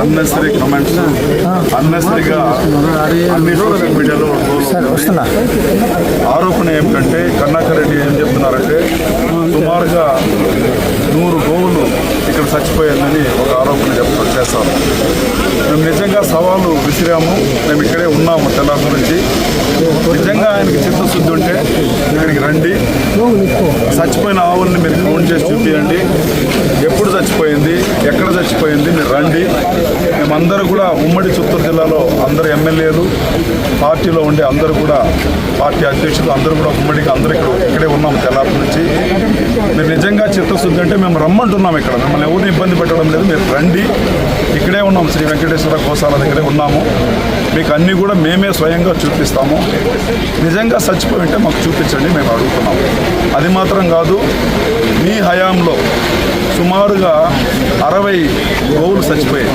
Unnecessary comments అన్నెసరీగా అన్ని social మీడియాలో ఆరోపణ ఏమిటంటే కన్నాకర్ రెడ్డి ఏం చెప్తున్నారంటే సుమారుగా నూరు గోవులు ఇక్కడ చచ్చిపోయిందని ఒక ఆరోపణ చెప్తారు చేస్తారు మేము నిజంగా సవాలు విసిరాము మేము ఇక్కడే ఉన్నాము తెల్లారి నుంచి. నిజంగా ఆయనకి చిత్తశుద్ధి ఉంటే ఇక్కడికి రండి. చచ్చిపోయిన ఆవుల్ని మీరు ఫోన్ చేసి చూపించండి ఎప్పుడు చచ్చిపోయింది ఎక్కడ చచ్చిపోయింది మీరు రండి అందరూ కూడా ఉమ్మడి చిత్తూరు జిల్లాలో అందరు ఎమ్మెల్యేలు పార్టీలో ఉండే అందరూ కూడా పార్టీ అధ్యక్షులు అందరూ కూడా ఉమ్మడిగా అందరూ ఇక్కడ ఇక్కడే ఉన్నాం తెల్లారి నుంచి. మీరు నిజంగా చిత్తశుద్ధి అంటే మేము రమ్మంటున్నాం ఇక్కడ. మిమ్మల్ని ఎవరిని ఇబ్బంది పెట్టడం లేదు. మీరు రండి. ఇక్కడే ఉన్నాం. శ్రీ వెంకటేశ్వర గోశాల దగ్గరే ఉన్నాము. మీకు అన్నీ కూడా మేమే స్వయంగా చూపిస్తాము. నిజంగా చచ్చిపోయి ఉంటే మాకు చూపించండి మేము అడుగుతున్నాము అది మాత్రం కాదు మీ హయాంలో సుమారుగా అరవై గోవులు చచ్చిపోయాయి.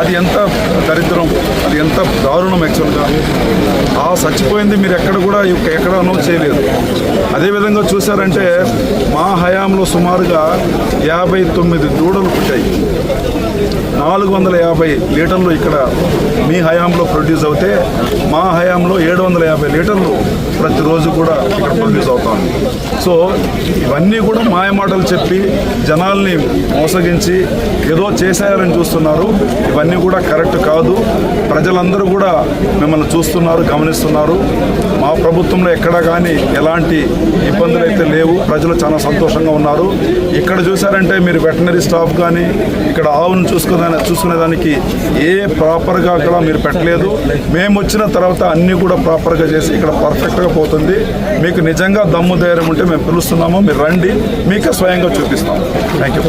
అది ఎంత దరిద్రం అది ఎంత దారుణం యాక్చువల్గా ఆ చచ్చిపోయింది మీరు ఎక్కడ కూడా ఎక్కడ అనౌన్స్ చేయలేదు. అదేవిధంగా చూసారంటే మా హయాంలో సుమారుగా యాభై తొమ్మిది దూడలు పుట్టాయి. నాలుగు వందల యాభై లీటర్లు ఇక్కడ మీ హయాంలో ప్రొడ్యూస్ అవుతే మా హయాంలో ఏడు వందల యాభై లీటర్లు ప్రతిరోజు కూడా ఇక్కడ ప్రొడ్యూస్ అవుతాం సో ఇవన్నీ కూడా మాయమాటలు చెప్పి జనాల్ని మోసగించి ఏదో చేశారని చూస్తున్నారు. చేస్తున్నారు. ఇవన్నీ కూడా కరెక్ట్ కాదు. ప్రజలందరూ కూడా మిమ్మల్ని చూస్తున్నారు గమనిస్తున్నారు. మా ప్రభుత్వంలో ఎక్కడ కానీ ఎలాంటి ఇబ్బందులు అయితే లేవు. ప్రజలు చాలా సంతోషంగా ఉన్నారు. ఇక్కడ చూసారంటే మీరు వెటనరీ స్టాఫ్ కానీ ఇక్కడ ఆవును చూసుకునే చూసుకునేదానికి ఏ ప్రాపర్గా కూడా మీరు పెట్టలేదు. మేము వచ్చిన తర్వాత అన్నీ కూడా ప్రాపర్గా చేసి ఇక్కడ పర్ఫెక్ట్గా పోతుంది. మీకు నిజంగా దమ్ము ధైర్యం ఉంటే మేము పిలుస్తున్నాము. మీరు రండి. మీకే స్వయంగా చూపిస్తాం థ్యాంక్ యూ